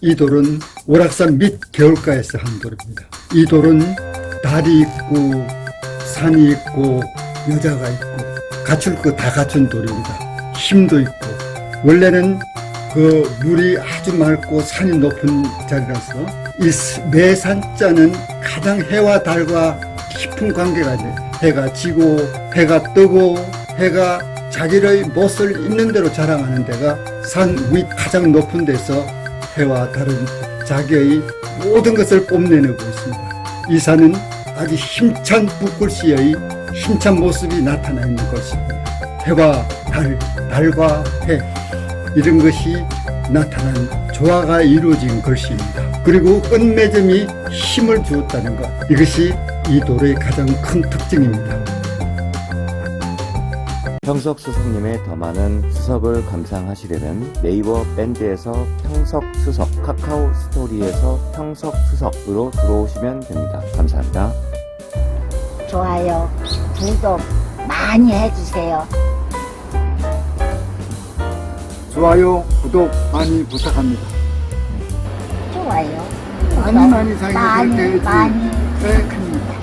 이 돌은 오락산 밑 겨울가에서 한 돌입니다. 이 돌은 달이 있고 산이 있고 여자가 있고 갖출 거 다 갖춘 돌입니다. 힘도 있고 원래는 그 물이 아주 맑고 산이 높은 자리라서 이 스- 매산자는 가장 해와 달과 깊은 관계가 돼. 해가 지고 해가 뜨고 해가 자기의 못을 있는 대로 자랑하는 데가 산 위 가장 높은 데서 해와 달은 자기의 모든 것을 뽐내내고 있습니다. 이 산은 아주 힘찬 붓글씨의 힘찬 모습이 나타나 있는 것입니다. 해와 달, 달과 해 이런 것이 나타난 조화가 이루어진 글씨입니다. 그리고 끝맺음이 힘을 주었다는 것 이것이 이 돌의 가장 큰 특징입니다. 평석 수석님의 더 많은 수석을 감상하시려면 네이버 밴드에서 평석 수석, 카카오 스토리에서 평석 수석으로 들어오시면 됩니다. 감사합니다. 좋아요, 구독 많이 해주세요. 좋아요, 구독 많이 부탁합니다. 좋아요. 많이 구독 많이 사랑해 많이. 많이 네,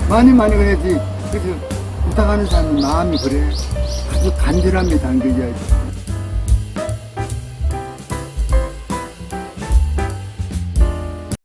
많이 많이 그래야지. 그래서 부탁하는 사람 마음이 그래. 아주 간절함이 담겨져야지.